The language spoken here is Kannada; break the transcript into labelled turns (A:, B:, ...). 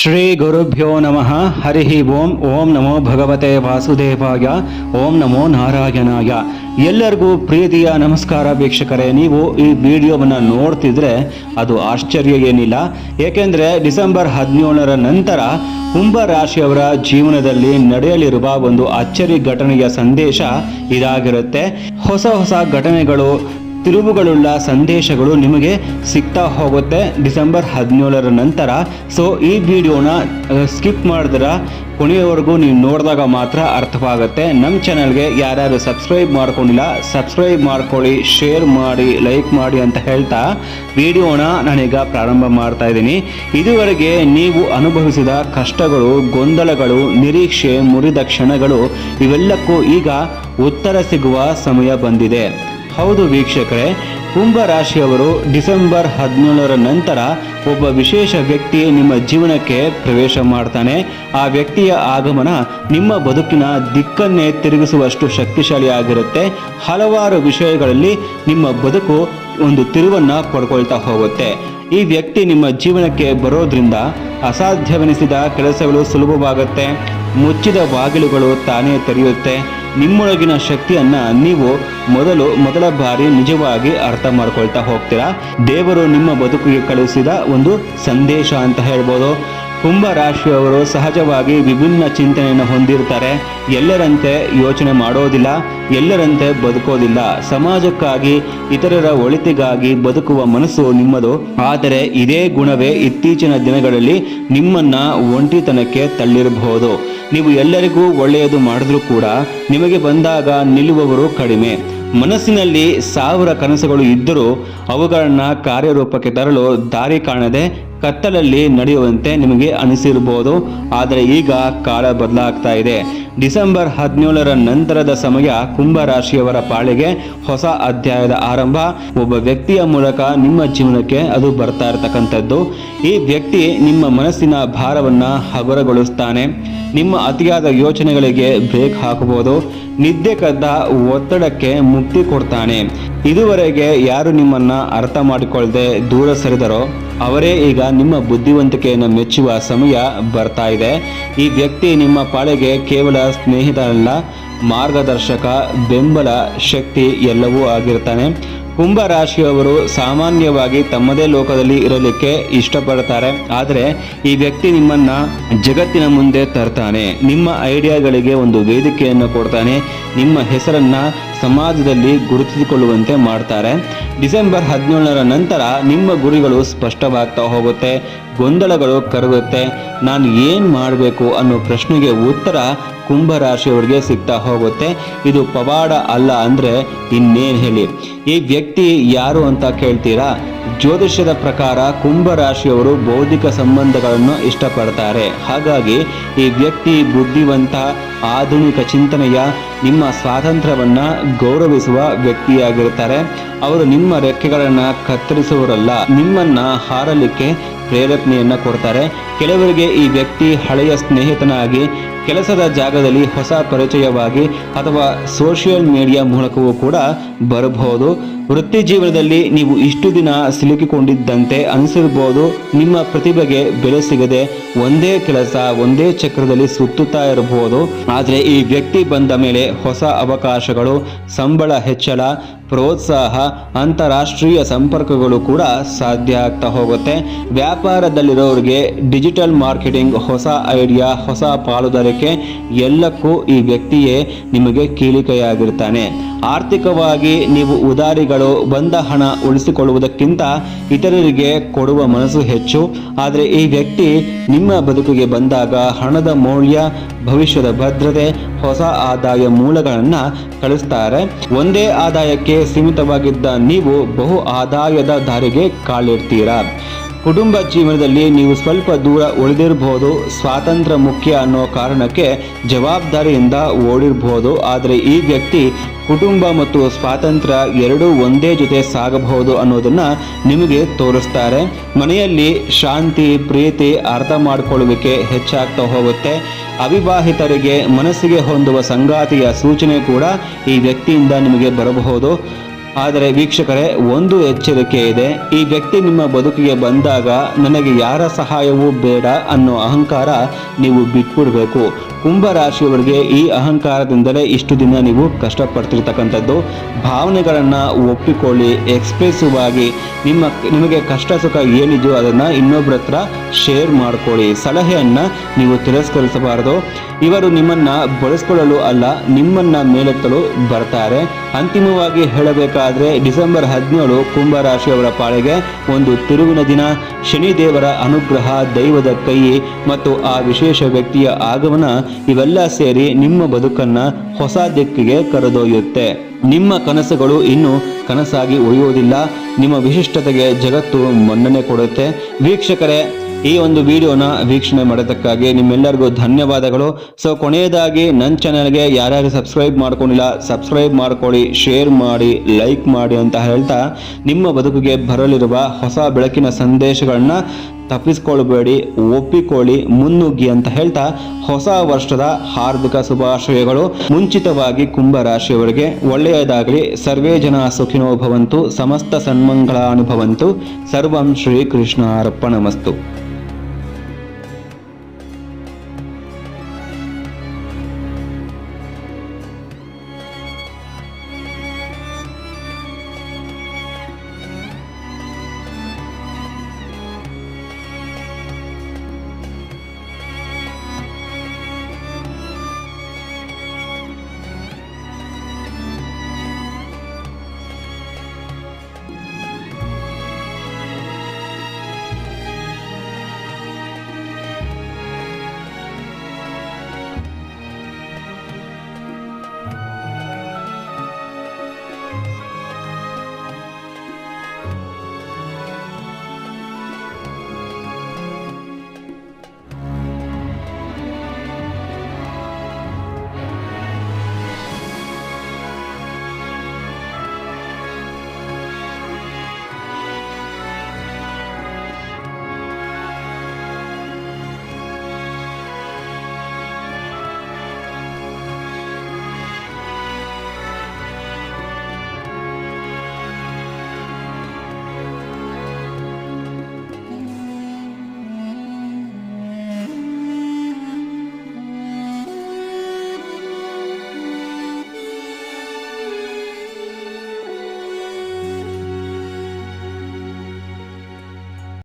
A: ಶ್ರೀ ಗುರುಭ್ಯೋ ನಮಃ. ಹರಿ ಓಂ ಓಂ ನಮೋ ಭಗವತೆ ವಾಸುದೇವಾಯ, ಓಂ ನಮೋ ನಾರಾಯಣಾಯ. ಎಲ್ಲರಿಗೂ ಪ್ರೀತಿಯ ನಮಸ್ಕಾರ ವೀಕ್ಷಕರೇ, ನೀವು ಈ ವಿಡಿಯೋವನ್ನು ನೋಡ್ತಿದ್ರೆ ಅದು ಆಶ್ಚರ್ಯ ಏನಿಲ್ಲ. ಏಕೆಂದರೆ ಡಿಸೆಂಬರ್ ಹದಿನೇಳರ ನಂತರ ಕುಂಭ ರಾಶಿಯವರ ಜೀವನದಲ್ಲಿ ನಡೆಯಲಿರುವ ಒಂದು ಅಚ್ಚರಿ ಘಟನೆಯ ಸಂದೇಶ ಇದಾಗಿರುತ್ತೆ. ಹೊಸ ಹೊಸ ಘಟನೆಗಳು ತಿರುವುಗಳುಳ್ಳ ಸಂದೇಶಗಳು ನಿಮಗೆ ಸಿಗ್ತಾ ಹೋಗುತ್ತೆ ಡಿಸೆಂಬರ್ ಹದಿನೇಳರ ನಂತರ. ಸೊ ಈ ವಿಡಿಯೋನ ಸ್ಕಿಪ್ ಮಾಡಿದ್ರ ಕೊನೆಯವರೆಗೂ ನೀವು ನೋಡಿದಾಗ ಮಾತ್ರ ಅರ್ಥವಾಗುತ್ತೆ. ನಮ್ಮ ಚಾನಲ್ಗೆ ಯಾರ್ಯಾರು ಸಬ್ಸ್ಕ್ರೈಬ್ ಮಾಡ್ಕೊಂಡಿಲ್ಲ ಸಬ್ಸ್ಕ್ರೈಬ್ ಮಾಡ್ಕೊಳ್ಳಿ ಶೇರ್ ಮಾಡಿ ಲೈಕ್ ಮಾಡಿ ಅಂತ ಹೇಳ್ತಾ ವಿಡಿಯೋನ ನಾನೀಗ ಪ್ರಾರಂಭ ಮಾಡ್ತಾ ಇದ್ದೀನಿ. ಇದುವರೆಗೆ ನೀವು ಅನುಭವಿಸಿದ ಕಷ್ಟಗಳು, ಗೊಂದಲಗಳು, ನಿರೀಕ್ಷೆ, ಮುರಿದ ಕ್ಷಣಗಳು ಇವೆಲ್ಲಕ್ಕೂ ಈಗ ಉತ್ತರ ಸಿಗುವ ಸಮಯ ಬಂದಿದೆ. ಹೌದು ವೀಕ್ಷಕರೇ ಕುಂಭ ರಾಶಿಯವರು ಡಿಸೆಂಬರ್ ಹದಿನೇಳರ ನಂತರ ಒಬ್ಬ ವಿಶೇಷ ವ್ಯಕ್ತಿ ನಿಮ್ಮ ಜೀವನಕ್ಕೆ ಪ್ರವೇಶ ಮಾಡ್ತಾನೆ. ಆ ವ್ಯಕ್ತಿಯ ಆಗಮನ ನಿಮ್ಮ ಬದುಕಿನ ದಿಕ್ಕನ್ನೇ ತಿರುಗಿಸುವಷ್ಟು ಶಕ್ತಿಶಾಲಿಯಾಗಿರುತ್ತೆ. ಹಲವಾರು ವಿಷಯಗಳಲ್ಲಿ ನಿಮ್ಮ ಬದುಕು ಒಂದು ತಿರುವನ್ನು ಪಡ್ಕೊಳ್ತಾ ಹೋಗುತ್ತೆ. ಈ ವ್ಯಕ್ತಿ ನಿಮ್ಮ ಜೀವನಕ್ಕೆ ಬರೋದ್ರಿಂದ ಅಸಾಧ್ಯವೆನಿಸಿದ ಕೆಲಸಗಳು ಸುಲಭವಾಗುತ್ತೆ. ಮುಚ್ಚಿದ ಬಾಗಿಲುಗಳು ತಾನೇ ತೆರೆಯುತ್ತೆ. ನಿಮ್ಮೊಳಗಿನ ಶಕ್ತಿಯನ್ನ ನೀವು ಮೊದಲು ಮೊದಲ ಬಾರಿ ನಿಜವಾಗಿ ಅರ್ಥ ಮಾಡ್ಕೊಳ್ತಾ ಹೋಗ್ತೀರಾ? ದೇವರು ನಿಮ್ಮ ಬದುಕಿಗೆ ಕಳುಹಿಸಿದ ಒಂದು ಸಂದೇಶ ಅಂತ ಹೇಳ್ಬೋದು. ಕುಂಭ ರಾಶಿಯವರು ಸಹಜವಾಗಿ ವಿಭಿನ್ನ ಚಿಂತನೆಯನ್ನು ಹೊಂದಿರ್ತಾರೆ. ಎಲ್ಲರಂತೆ ಯೋಚನೆ ಮಾಡೋದಿಲ್ಲ, ಎಲ್ಲರಂತೆ ಬದುಕೋದಿಲ್ಲ. ಸಮಾಜಕ್ಕಾಗಿ, ಇತರರ ಒಳಿತಿಗಾಗಿ ಬದುಕುವ ಮನಸ್ಸು ನಿಮ್ಮದು. ಆದರೆ ಇದೇ ಗುಣವೇ ಇತ್ತೀಚಿನ ದಿನಗಳಲ್ಲಿ ನಿಮ್ಮನ್ನ ಒಂಟಿತನಕ್ಕೆ ತಳ್ಳಿರಬಹುದು. ನೀವು ಎಲ್ಲರಿಗೂ ಒಳ್ಳೆಯದು ಮಾಡಿದ್ರೂ ಕೂಡ ನಿಮಗೆ ಬಂದಾಗ ನಿಲ್ಲುವವರು ಕಡಿಮೆ. ಮನಸ್ಸಿನಲ್ಲಿ ಸಾವಿರ ಕನಸುಗಳು ಇದ್ದರೂ ಅವುಗಳನ್ನು ಕಾರ್ಯರೂಪಕ್ಕೆ ತರಲು ದಾರಿ ಕಾಣದೆ ಕತ್ತಲಲ್ಲಿ ನಡೆಯುವಂತೆ ನಿಮಗೆ ಅನಿಸಿರಬಹುದು ಆದರೆ ಈಗ ಕಾಲ ಬದಲಾಗ್ತಾ ಇದೆ. ಡಿಸೆಂಬರ್ ಹದಿನೇಳರ ನಂತರದ ಸಮಯ ಕುಂಭ ರಾಶಿಯವರ ಪಾಳಿಗೆ ಹೊಸ ಅಧ್ಯಾಯದ ಆರಂಭ. ಒಬ್ಬ ವ್ಯಕ್ತಿಯ ಮೂಲಕ ನಿಮ್ಮ ಜೀವನಕ್ಕೆ ಅದು ಬರ್ತಾ ಇರತಕ್ಕಂಥದ್ದು. ಈ ವ್ಯಕ್ತಿ ನಿಮ್ಮ ಮನಸ್ಸಿನ ಭಾರವನ್ನು ಹಗುರಗೊಳಿಸ್ತಾನೆ. ನಿಮ್ಮ ಅತಿಯಾದ ಯೋಚನೆಗಳಿಗೆ ಬ್ರೇಕ್ ಹಾಕಬಹುದು ನಿದ್ದೆ ಕದ್ದ ಒತ್ತಡಕ್ಕೆ ಮುಕ್ತಿ ಕೊಡ್ತಾನೆ. ಇದುವರೆಗೆ ಯಾರು ನಿಮ್ಮನ್ನ ಅರ್ಥ ಮಾಡಿಕೊಳ್ಳದೆ ದೂರ ಸರಿದರೋ, ಅವರೇ ಈಗ ನಿಮ್ಮ ಬುದ್ಧಿವಂತಿಕೆಯನ್ನು ಮೆಚ್ಚುವ ಸಮಯ ಬರ್ತಾ ಇದೆ. ಈ ವ್ಯಕ್ತಿ ನಿಮ್ಮ ಪಾಳೆಗೆ ಕೇವಲ ಸ್ನೇಹಿತರಲ್ಲ ಮಾರ್ಗದರ್ಶಕ, ಬೆಂಬಲ ಶಕ್ತಿ ಎಲ್ಲವೂ ಆಗಿರ್ತಾನೆ. ಕುಂಭ ರಾಶಿಯವರು ಸಾಮಾನ್ಯವಾಗಿ ತಮ್ಮದೇ ಲೋಕದಲ್ಲಿ ಇರಲಿಕ್ಕೆ ಇಷ್ಟಪಡ್ತಾರೆ. ಆದರೆ ಈ ವ್ಯಕ್ತಿ ನಿಮ್ಮನ್ನ ಜಗತ್ತಿನ ಮುಂದೆ ತರ್ತಾನೆ. ನಿಮ್ಮ ಐಡಿಯಾಗಳಿಗೆ ಒಂದು ವೇದಿಕೆಯನ್ನು ಕೊಡ್ತಾನೆ. ನಿಮ್ಮ ಹೆಸರನ್ನ ಸಮಾಜದಲ್ಲಿ ಗುರುತಿಸಿಕೊಳ್ಳುವಂತೆ ಮಾಡ್ತಾರೆ. ಡಿಸೆಂಬರ್ ಹದಿನೇಳರ ನಂತರ ನಿಮ್ಮ ಗುರಿಗಳು ಸ್ಪಷ್ಟವಾಗ್ತಾ ಹೋಗುತ್ತೆ, ಗೊಂದಲಗಳು ಕರಗುತ್ತೆ. ನಾನು ಏನು ಮಾಡಬೇಕು ಅನ್ನೋ ಪ್ರಶ್ನೆಗೆ ಉತ್ತರ ಕುಂಭ ರಾಶಿಯವರಿಗೆ ಸಿಗ್ತಾ ಹೋಗುತ್ತೆ. ಇದು ಪವಾಡ ಅಲ್ಲ ಅಂದರೆ ಇನ್ನೇನು ಹೇಳಿ. ಈ ವ್ಯಕ್ತಿ ಯಾರು ಅಂತ ಕೇಳ್ತೀರಾ? ಜ್ಯೋತಿಷ್ಯದ ಪ್ರಕಾರ ಕುಂಭ ರಾಶಿಯವರು ಬೌದ್ಧಿಕ ಸಂಬಂಧಗಳನ್ನು ಇಷ್ಟಪಡ್ತಾರೆ. ಹಾಗಾಗಿ ಈ ವ್ಯಕ್ತಿ ಬುದ್ಧಿವಂತ, ಆಧುನಿಕ ಚಿಂತನೆಯ, ನಿಮ್ಮ ಸ್ವಾತಂತ್ರ್ಯವನ್ನ ಗೌರವಿಸುವ ವ್ಯಕ್ತಿಯಾಗಿರ್ತಾರೆ. ಅವರು ನಿಮ್ಮ ರೆಕ್ಕೆಗಳನ್ನು ಕತ್ತರಿಸುವರಲ್ಲ ನಿಮ್ಮನ್ನ ಹಾರಲಿಕ್ಕೆ ಪ್ರೇರೇಪಣೆಯನ್ನ ಕೊಡ್ತಾರೆ. ಕೆಲವರಿಗೆ ಈ ವ್ಯಕ್ತಿ ಹಳೆಯ ಸ್ನೇಹಿತನಾಗಿ ಕೆಲಸದ ಜಾಗದಲ್ಲಿ ಹೊಸ ಪರಿಚಯವಾಗಿ ಅಥವಾ ಸೋಷಿಯಲ್ ಮೀಡಿಯಾ ಮೂಲಕವೂ ಕೂಡ ಬರಬಹುದು. ವೃತ್ತಿ ಜೀವನದಲ್ಲಿ ನೀವು ಇಷ್ಟು ದಿನ ಸಿಲುಕಿಕೊಂಡಿದ್ದಂತೆ ಅನಿಸಿರ್ಬೋದು. ನಿಮ್ಮ ಪ್ರತಿಭೆಗೆ ಬೆಲೆ ಸಿಗದೆ ಒಂದೇ ಕೆಲಸ, ಒಂದೇ ಚಕ್ರದಲ್ಲಿ ಸುತ್ತುತ್ತಾ ಇರಬಹುದು. ಆದರೆ ಈ ವ್ಯಕ್ತಿ ಬಂದ ಮೇಲೆ ಹೊಸ ಅವಕಾಶಗಳು, ಸಂಬಳ ಹೆಚ್ಚಳ ಪ್ರೋತ್ಸಾಹ, ಅಂತಾರಾಷ್ಟ್ರೀಯ ಸಂಪರ್ಕಗಳು ಕೂಡ ಸಾಧ್ಯ ಆಗ್ತಾ ಹೋಗುತ್ತೆ. ವ್ಯಾಪಾರದಲ್ಲಿರೋರಿಗೆ ಡಿಜಿಟಲ್ ಮಾರ್ಕೆಟಿಂಗ್ ಹೊಸ ಐಡಿಯಾ, ಹೊಸ ಪಾಲುದಾರಿಕೆ ಎಲ್ಲಕ್ಕೂ ಈ ವ್ಯಕ್ತಿಯೇ ನಿಮಗೆ ಕೀಳಿಕೆಯಾಗಿರ್ತಾನೆ ಆರ್ಥಿಕವಾಗಿ ನೀವು ಉದಾರಿಗಳು, ಬಂದ ಹಣ ಉಳಿಸಿಕೊಳ್ಳುವುದಕ್ಕಿಂತ ಇತರರಿಗೆ ಕೊಡುವ ಮನಸ್ಸು ಹೆಚ್ಚು. ಆದರೆ ಈ ವ್ಯಕ್ತಿ ನಿಮ್ಮ ಬದುಕಿಗೆ ಬಂದಾಗ ಹಣದ ಮೌಲ್ಯ ಭವಿಷ್ಯದ ಭದ್ರತೆ, ಹೊಸ ಆದಾಯ ಮೂಲಗಳನ್ನು ಕಳಿಸ್ತಾರೆ. ಒಂದೇ ಆದಾಯಕ್ಕೆ ಸೀಮಿತವಾಗಿದ್ದ ನೀವು ಬಹು ಆದಾಯದ ದಾರಿಗೆ ಕಾಲಿಡ್ತೀರಾ? ಕುಟುಂಬ ಜೀವನದಲ್ಲಿ ನೀವು ಸ್ವಲ್ಪ ದೂರ ಉಳಿದಿರಬಹುದು ಸ್ವಾತಂತ್ರ್ಯ ಮುಖ್ಯ ಅನ್ನೋ ಕಾರಣಕ್ಕೆ ಜವಾಬ್ದಾರಿಯಿಂದ ಓಡಿರಬಹುದು ಆದರೆ ಈ ವ್ಯಕ್ತಿ ಕುಟುಂಬ ಮತ್ತು ಸ್ವಾತಂತ್ರ್ಯ ಎರಡೂ ಒಂದೇ ಜೊತೆ ಸಾಗಬಹುದು ಅನ್ನೋದನ್ನು ನಿಮಗೆ ತೋರಿಸ್ತಾರೆ. ಮನೆಯಲ್ಲಿ ಶಾಂತಿ, ಪ್ರೀತಿ ಅರ್ಥ ಮಾಡಿಕೊಳ್ಳುವಿಕೆ ಹೆಚ್ಚಾಗ್ತಾ ಹೋಗುತ್ತೆ. ಅವಿವಾಹಿತರಿಗೆ ಮನಸ್ಸಿಗೆ ಹೊಂದುವ ಸಂಗಾತಿಯ ಸೂಚನೆ ಕೂಡ ಈ ವ್ಯಕ್ತಿಯಿಂದ ನಿಮಗೆ ಬರಬಹುದು. ಆದರೆ ವೀಕ್ಷಕರೇ, ಒಂದು ಎಚ್ಚರಿಕೆ ಇದೆ. ಈ ವ್ಯಕ್ತಿ ನಿಮ್ಮ ಬದುಕಿಗೆ ಬಂದಾಗ ನನಗೆ ಯಾರ ಸಹಾಯವೂ ಬೇಡ ಅನ್ನೋ ಅಹಂಕಾರ ನೀವು ಬಿಟ್ಬಿಡ್ಬೇಕು. ಕುಂಭ ರಾಶಿಯವರಿಗೆ ಈ ಅಹಂಕಾರದಿಂದಲೇ ಇಷ್ಟು ದಿನ ನೀವು ಕಷ್ಟಪಡ್ತಿರ್ತಕ್ಕಂಥದ್ದು. ಭಾವನೆಗಳನ್ನು ಒಪ್ಪಿಕೊಳ್ಳಿ ಎಕ್ಸ್ಪ್ರೆಸಿವ್ ಆಗಿ ನಿಮ್ಮ ನಿಮಗೆ ಕಷ್ಟ ಸುಖ ಏನಿದೆಯೋ ಅದನ್ನು ಇನ್ನೊಬ್ಬರ ಹತ್ರ ಶೇರ್ ಮಾಡ್ಕೊಳ್ಳಿ. ಸಲಹೆಯನ್ನು ನೀವು ತಿರಸ್ಕರಿಸಬಾರದು. ಇವರು ನಿಮ್ಮನ್ನ ಬಳಸ್ಕೊಳ್ಳಲು ಅಲ್ಲ, ನಿಮ್ಮನ್ನ ಮೇಲೆತ್ತಲು ಬರ್ತಾರೆ. ಅಂತಿಮವಾಗಿ ಹೇಳಬೇಕಾದರೆ ಡಿಸೆಂಬರ್ ಹದಿನೇಳು ಕುಂಭ ರಾಶಿಯವರ ಪಾಳಿಗೆ ಒಂದು ತಿರುವಿನ ದಿನ. ಶನಿದೇವರ ಅನುಗ್ರಹ ದೈವದ ಕೈ ಮತ್ತು ಆ ವಿಶೇಷ ವ್ಯಕ್ತಿಯ ಆಗಮನ ಇವೆಲ್ಲ ಸೇರಿ ನಿಮ್ಮ ಬದುಕನ್ನ ಹೊಸ ದಿಕ್ಕಿಗೆ ಕರೆದೊಯ್ಯುತ್ತೆ. ನಿಮ್ಮ ಕನಸುಗಳು ಇನ್ನು ಕನಸಾಗಿ ಉಳಿಯುವುದಿಲ್ಲ. ನಿಮ್ಮ ವಿಶಿಷ್ಟತೆಗೆ ಜಗತ್ತು ಮನ್ನಣೆ ಕೊಡುತ್ತೆ. ವೀಕ್ಷಕರೇ, ಈ ಒಂದು ವಿಡಿಯೋನ ವೀಕ್ಷಣೆ ಮಾಡೋದಕ್ಕಾಗಿ ನಿಮ್ಮೆಲ್ಲರಿಗೂ ಧನ್ಯವಾದಗಳು. ಸೊ ಕೊನೆಯದಾಗಿ ನನ್ನ ಚಾನಲ್ಗೆ ಯಾರ್ಯಾರು ಸಬ್ಸ್ಕ್ರೈಬ್ ಮಾಡ್ಕೊಂಡಿಲ್ಲ ಸಬ್ಸ್ಕ್ರೈಬ್ ಮಾಡ್ಕೊಳ್ಳಿ ಶೇರ್ ಮಾಡಿ ಲೈಕ್ ಮಾಡಿ ಅಂತ ಹೇಳ್ತಾ ನಿಮ್ಮ ಬದುಕಿಗೆ ಬರಲಿರುವ ಹೊಸ ಬೆಳಕಿನ ಸಂದೇಶಗಳನ್ನ ತಪ್ಪಿಸ್ಕೊಳ್ಬೇಡಿ, ಒಪ್ಪಿಕೊಳ್ಳಿ, ಮುನ್ನುಗ್ಗಿ ಅಂತ ಹೇಳ್ತಾ ಹೊಸ ವರ್ಷದ ಹಾರ್ದಿಕ ಶುಭಾಶಯಗಳು. ಮುಂಚಿತವಾಗಿ ಕುಂಭ ರಾಶಿಯವರಿಗೆ ಒಳ್ಳೆಯದಾಗಲಿ. ಸರ್ವೇ ಜನ ಸುಖಿನೋ ಭವಂತು, ಸಮಸ್ತ ಸನ್ಮಂಗಳಾನುಭವಂತು ಸರ್ವಂ ಶ್ರೀ ಕೃಷ್ಣ ಅರ್ಪಣಮಸ್ತು